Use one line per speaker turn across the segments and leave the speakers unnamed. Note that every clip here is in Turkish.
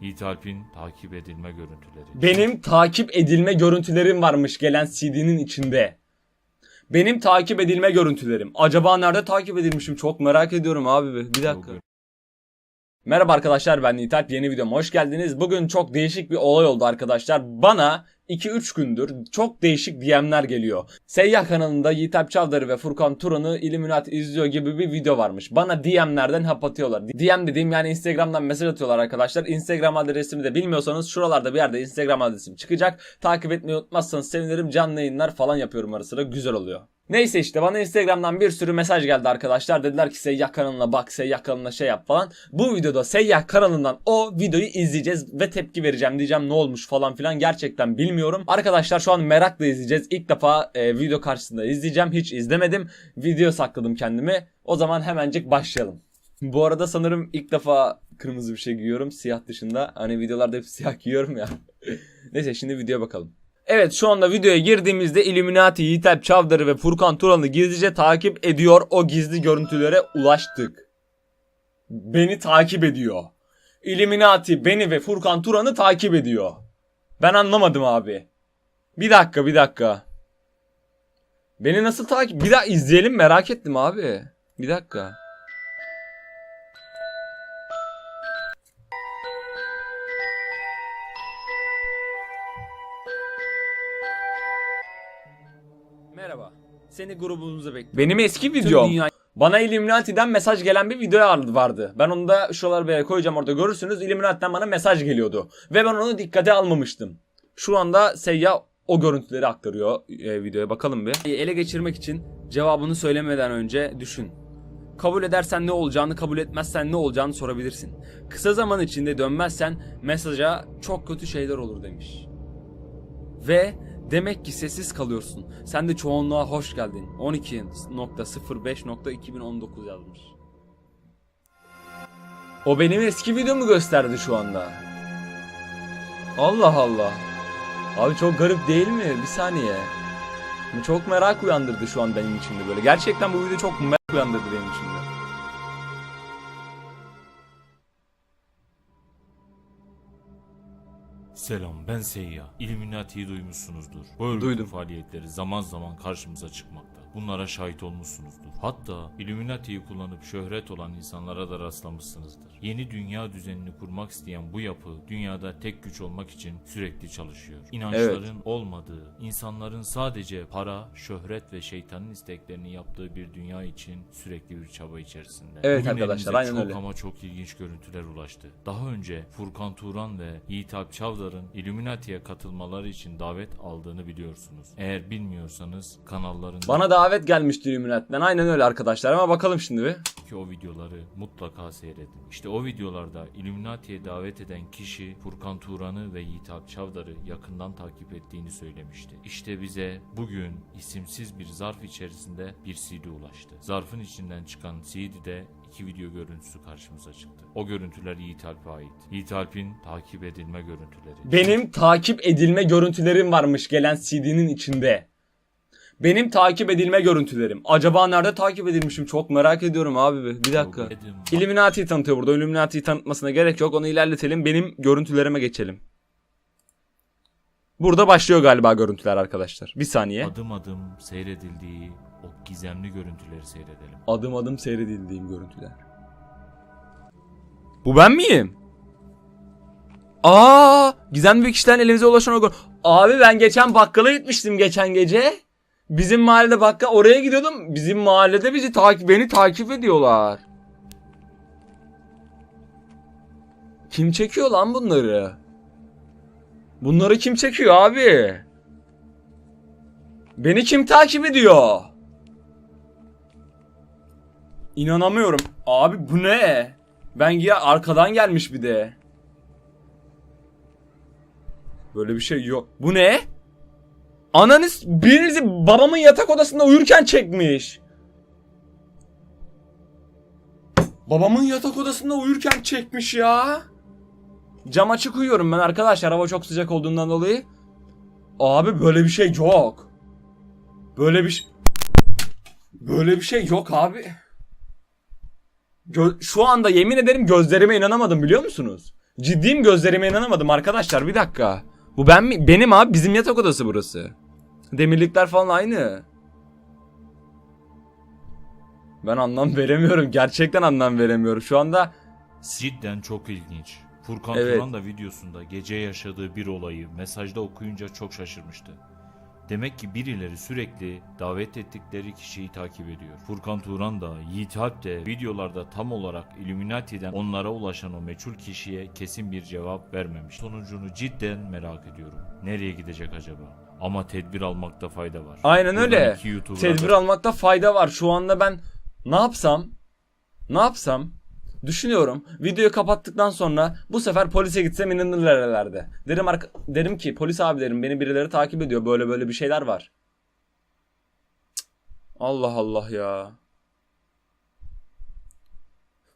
Yiğit Alp'in takip edilme görüntüleri.
Benim takip edilme görüntülerim varmış gelen CD'nin içinde. Benim takip edilme görüntülerim. Acaba nerede takip edilmişim? Çok merak ediyorum abi. Bir dakika. Merhaba arkadaşlar ben Yiğit Alp. Yeni videoma hoş geldiniz. Bugün çok değişik bir olay oldu arkadaşlar. Bana 2-3 gündür çok değişik DM'ler geliyor. Seyyah kanalında Yiğit Alp Çavdarı ve Furkan Turan'ı Illuminati izliyor gibi bir video varmış. Bana DM'lerden hap atıyorlar. DM dediğim yani Instagram'dan mesaj atıyorlar arkadaşlar. Instagram adresimi de bilmiyorsanız şuralarda bir yerde Instagram adresim çıkacak. Takip etmeyi unutmazsanız sevinirim. Canlı yayınlar falan yapıyorum ara sıra. Güzel oluyor. Neyse işte bana Instagram'dan bir sürü mesaj geldi arkadaşlar. Dediler ki Seyyah kanalına bak, Seyyah kanalına şey yap falan. Bu videoda Seyyah kanalından o videoyu izleyeceğiz ve tepki vereceğim. Diyeceğim ne olmuş falan filan gerçekten bilmiyorum. Arkadaşlar şu an merakla izleyeceğiz. İlk defa e, video karşısında izleyeceğim. Hiç izlemedim. Video sakladım kendimi. O zaman hemencik başlayalım. Bu arada sanırım ilk defa kırmızı bir şey giyiyorum. Siyah dışında. Hani videolarda hep siyah giyiyorum ya. Neyse şimdi videoya bakalım. Evet şu anda videoya girdiğimizde Illuminati, Yiğit Alp Çavdarı ve Furkan Turan'ı gizlice takip ediyor. O gizli görüntülere ulaştık. Beni takip ediyor. Illuminati beni ve Furkan Turan'ı takip ediyor. Ben anlamadım abi. Bir dakika bir dakika. Beni nasıl takip... Bir daha izleyelim merak ettim abi. Bir dakika. Merhaba. Seni grubunuza bekliyorum. Benim eski videom. Bana Illuminati'den mesaj gelen bir video vardı. Ben onu da şuralara bir koyacağım orada görürsünüz. Illuminati'den bana mesaj geliyordu. Ve ben onu dikkate almamıştım. Şu anda Seyyah o görüntüleri aktarıyor e, videoya bakalım bir. Ele geçirmek için cevabını söylemeden önce düşün. Kabul edersen ne olacağını, kabul etmezsen ne olacağını sorabilirsin. Kısa zaman içinde dönmezsen mesaja çok kötü şeyler olur demiş. Ve demek ki sessiz kalıyorsun. Sen de çoğunluğa hoş geldin. 12.05.2019 yazmış. O benim eski videomu gösterdi şu anda. Allah Allah. Abi çok garip değil mi? Bir saniye. Çok merak uyandırdı şu an benim içimde böyle. Gerçekten bu video çok merak uyandırdı benim içimde.
Selam ben Seyyah. Illuminati'yi duymuşsunuzdur. Bu örgütün
Duydum.
faaliyetleri zaman zaman karşımıza çıkmakta. Bunlara şahit olmuşsunuzdur. Hatta Illuminati'yi kullanıp şöhret olan insanlara da rastlamışsınızdır. Yeni dünya düzenini kurmak isteyen bu yapı dünyada tek güç olmak için sürekli çalışıyor. İnançların olmadığı, insanların sadece para, şöhret ve şeytanın isteklerini yaptığı bir dünya için sürekli bir çaba içerisinde.
Evet
Bugün
arkadaşlar, aynen
çok
öyle.
ama çok ilginç görüntüler ulaştı. Daha önce Furkan Turan ve Yiğit Alp Çavdar'ın Illuminati'ye katılmaları için davet aldığını biliyorsunuz. Eğer bilmiyorsanız kanallarında
Bana davet gelmişti Illuminati'den. Aynen öyle arkadaşlar ama bakalım şimdi bir.
ki o videoları mutlaka seyredin. İşte o videolarda Illuminati'ye davet eden kişi Furkan Turan'ı ve Yiğit Alp Çavdar'ı yakından takip ettiğini söylemişti. İşte bize bugün isimsiz bir zarf içerisinde bir CD ulaştı. Zarfın içinden çıkan CD'de iki video görüntüsü karşımıza çıktı. O görüntüler Yiğit Alp'e ait. Yiğit Alp'in takip edilme görüntüleri.
Benim takip edilme görüntülerim varmış gelen CD'nin içinde. Benim takip edilme görüntülerim. Acaba nerede takip edilmişim? Çok merak ediyorum abi. Bir bir dakika. Illuminati'yi tanıtıyor burada. Illuminati'yi tanıtmasına gerek yok. Onu ilerletelim. Benim görüntülerime geçelim. Burada başlıyor galiba görüntüler arkadaşlar. Bir saniye.
Adım adım seyredildiği o gizemli görüntüleri seyredelim.
Adım adım seyredildiğim görüntüler. Bu ben miyim? Aa, gizemli bir kişiden elimize ulaşan o Abi ben geçen bakkala gitmiştim geçen gece. Bizim mahallede bakkal oraya gidiyordum. Bizim mahallede bizi takip beni takip ediyorlar. Kim çekiyor lan bunları? Bunları kim çekiyor abi? Beni kim takip ediyor? İnanamıyorum. Abi bu ne? Ben ya arkadan gelmiş bir de. Böyle bir şey yok. Bu ne? Ananız birinizi babamın yatak odasında uyurken çekmiş. Babamın yatak odasında uyurken çekmiş ya. Cam açık uyuyorum ben arkadaşlar hava çok sıcak olduğundan dolayı. Abi böyle bir şey yok. Böyle bir. Böyle bir şey yok abi. Gö- şu anda yemin ederim gözlerime inanamadım biliyor musunuz? Ciddiyim gözlerime inanamadım arkadaşlar bir dakika. Bu ben mi? Benim abi bizim yatak odası burası. Demirlikler falan aynı. Ben anlam veremiyorum. Gerçekten anlam veremiyorum. Şu anda
Cidden çok ilginç. Furkan
Evet.
Turan da videosunda gece yaşadığı bir olayı mesajda okuyunca çok şaşırmıştı. Demek ki birileri sürekli davet ettikleri kişiyi takip ediyor. Furkan Turan da Yiğit Alp de videolarda tam olarak Illuminati'den onlara ulaşan o meçhul kişiye kesin bir cevap vermemiş. Sonucunu cidden merak ediyorum. Nereye gidecek acaba? Ama tedbir almakta fayda var.
Aynen
Buradan
öyle. tedbir almakta fayda var. Şu anda ben ne yapsam? Ne yapsam? Düşünüyorum. Videoyu kapattıktan sonra bu sefer polise gitsem inanırlar herhalde. Derim, arka- derim ki polis abi derim beni birileri takip ediyor. Böyle böyle bir şeyler var. Allah Allah ya.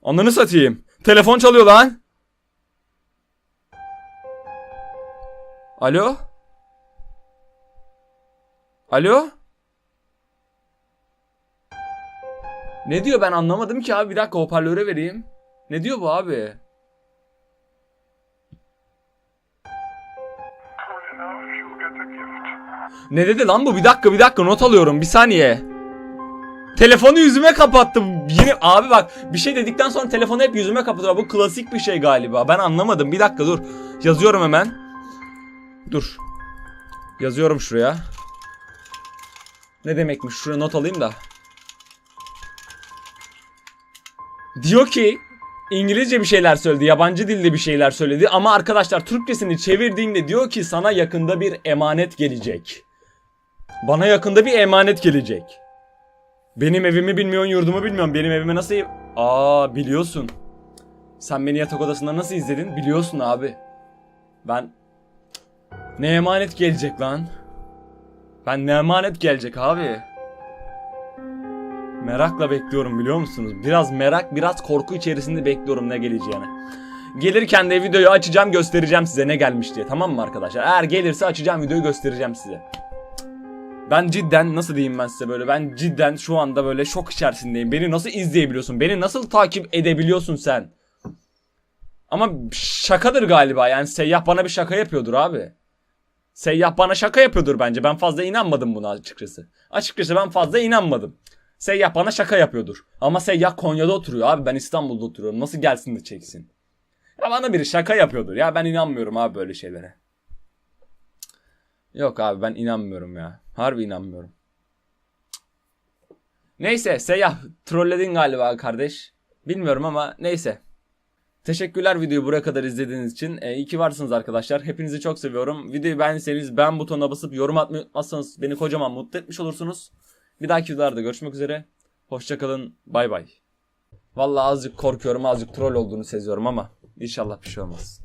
Ananı satayım. Telefon çalıyor lan. Alo? Alo? Ne diyor ben anlamadım ki abi. Bir dakika hoparlöre vereyim. Ne diyor bu abi? Ne dedi lan bu? Bir dakika bir dakika not alıyorum. Bir saniye. Telefonu yüzüme kapattım. Yine abi bak bir şey dedikten sonra telefonu hep yüzüme kapatıyor. Bu klasik bir şey galiba. Ben anlamadım. Bir dakika dur. Yazıyorum hemen. Dur. Yazıyorum şuraya. Ne demekmiş? Şuraya not alayım da. Diyor ki İngilizce bir şeyler söyledi, yabancı dilde bir şeyler söyledi ama arkadaşlar Türkçesini çevirdiğinde diyor ki sana yakında bir emanet gelecek. Bana yakında bir emanet gelecek. Benim evimi bilmiyorsun, yurdumu bilmiyorsun. Benim evime nasıl... Aa biliyorsun. Sen beni yatak odasında nasıl izledin? Biliyorsun abi. Ben... Ne emanet gelecek lan? Ben ne emanet gelecek abi? Merakla bekliyorum biliyor musunuz? Biraz merak, biraz korku içerisinde bekliyorum ne geleceğini. Gelirken de videoyu açacağım göstereceğim size ne gelmiş diye tamam mı arkadaşlar? Eğer gelirse açacağım videoyu göstereceğim size. Ben cidden nasıl diyeyim ben size böyle ben cidden şu anda böyle şok içerisindeyim. Beni nasıl izleyebiliyorsun? Beni nasıl takip edebiliyorsun sen? Ama şakadır galiba yani Seyyah bana bir şaka yapıyordur abi. Seyyah bana şaka yapıyordur bence. Ben fazla inanmadım buna açıkçası. Açıkçası ben fazla inanmadım. Seyyah bana şaka yapıyordur. Ama Seyyah Konya'da oturuyor abi. Ben İstanbul'da oturuyorum. Nasıl gelsin de çeksin? Ya bana biri şaka yapıyordur. Ya ben inanmıyorum abi böyle şeylere. Yok abi ben inanmıyorum ya. Harbi inanmıyorum. Neyse Seyyah trolledin galiba kardeş. Bilmiyorum ama neyse. Teşekkürler videoyu buraya kadar izlediğiniz için. Ee, iyi ki varsınız arkadaşlar. Hepinizi çok seviyorum. Videoyu beğendiyseniz beğen butonuna basıp yorum atmayı unutmazsanız beni kocaman mutlu etmiş olursunuz. Bir dahaki videolarda görüşmek üzere. Hoşçakalın. Bay bay. Vallahi azıcık korkuyorum, azıcık troll olduğunu seziyorum ama inşallah bir şey olmaz.